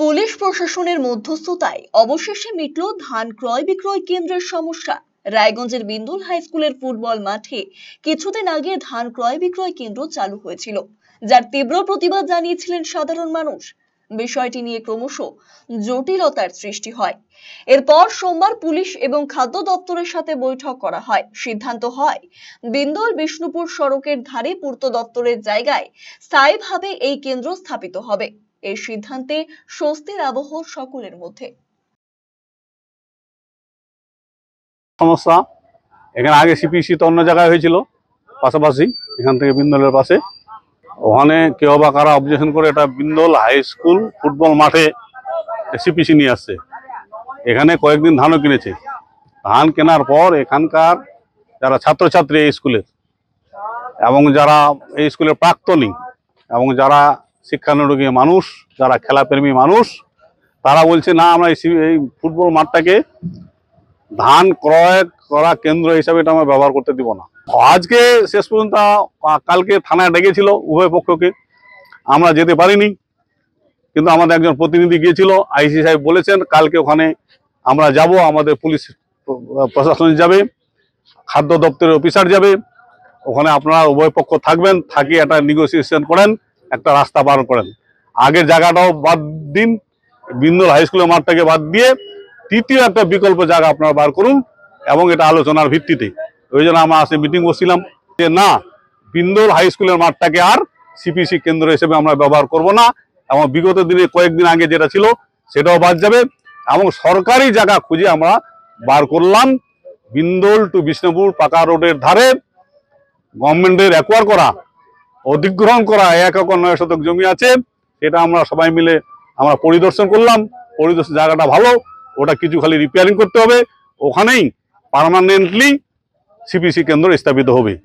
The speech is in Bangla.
পুলিশ প্রশাসনের মধ্যস্থতায় অবশেষে মিটল ধান ক্রয় বিক্রয় কেন্দ্রের সমস্যা। রায়গঞ্জের বিন্দুল হাই স্কুলের ফুটবল মাঠে কিছুদিন আগে ধান ক্রয় বিক্রয় কেন্দ্র চালু হয়েছিল, যার তীব্র প্রতিবাদ জানিয়েছিলেন সাধারণ মানুষ। বিষয়টি নিয়ে ক্রমশ জটিলতার সৃষ্টি হয়। এরপর সোমবার পুলিশ এবং খাদ্য দপ্তরের সাথে বৈঠক করা হয়। সিদ্ধান্ত হয়, বিন্দল বিষ্ণুপুর সড়কের ধারে পূর্ত দপ্তরের জায়গায় স্থায়ীভাবে এই কেন্দ্র স্থাপিত হবে। এই সিদ্ধান্তে স্বস্তির আবহ সকলের মধ্যে। সমস্যা। এখানে আগে সিপিসি তো অন্য জায়গায় হয়েছিল, পাশাপাশি এখান থেকে বিন্দলের পাশে। ওখানে কেউ বা কারা অবজেকশন করে এটা বিন্দল হাই স্কুল ফুটবল মাঠে সিপিসি নিয়ে আসছে। এখানে কয়েকদিন ধানও কিনেছে। ধান কেনার পর এখানকার যারা ছাত্রছাত্রী এই স্কুলের, এবং যারা এই স্কুলের প্রাক্তনী, এবং যারা শিক্ষানুরোগী মানুষ, যারা খেলাপ্রেমী মানুষ, তারা বলছে, না, আমরা এই ফুটবল মাঠটাকে ধান ক্রয় করা কেন্দ্র হিসাবে এটা আমরা ব্যবহার করতে দিব না। আজকে শেষ পর্যন্ত কালকে থানায় ডেকেছিল উভয় পক্ষকে। আমরা যেতে পারিনি, কিন্তু আমাদের একজন প্রতিনিধি গিয়েছিল, আইসি সাহেব বলেছেন, কালকে ওখানে আমরা যাব, আমাদের পুলিশ প্র- প্রশাসন যাবে, খাদ্য দপ্তরের অফিসার যাবে, ওখানে আপনারা উভয় পক্ষ থাকবেন, থাকি একটা নেগোসিয়েশন করেন। একটা রাস্তা বার করেন। আগের জায়গাটাও বাদ দিন বিন্দুল হাই স্কুলের মাঠটাকে বাদ দিয়ে তৃতীয় একটা বিকল্প জায়গা আপনারা বার করুন এবং এটা আলোচনার ভিত্তিতে। ওই জন্য আমরা আসে মিটিং বসছিলাম যে না বিন্দুল হাই স্কুলের মাঠটাকে আর সিপিসি কেন্দ্র হিসেবে আমরা ব্যবহার করব না এবং বিগত দিনে কয়েকদিন আগে যেটা ছিল সেটাও বাদ যাবে এবং সরকারি জায়গা খুঁজে আমরা বার করলাম বিন্দোল টু বিষ্ণুপুর পাকা রোডের ধারে। গভর্নমেন্টের অ্যাকোয়ার করা অধিগ্রহণ করা এক একর নয় শতক জমি আছে, সেটা আমরা সবাই মিলে আমরা পরিদর্শন করলাম। পরিদর্শন জায়গাটা ভালো, ওটা কিছু খালি রিপেয়ারিং করতে হবে। ওখানেই পারমানেন্টলি সিপিসি কেন্দ্র স্থাপিত হবে।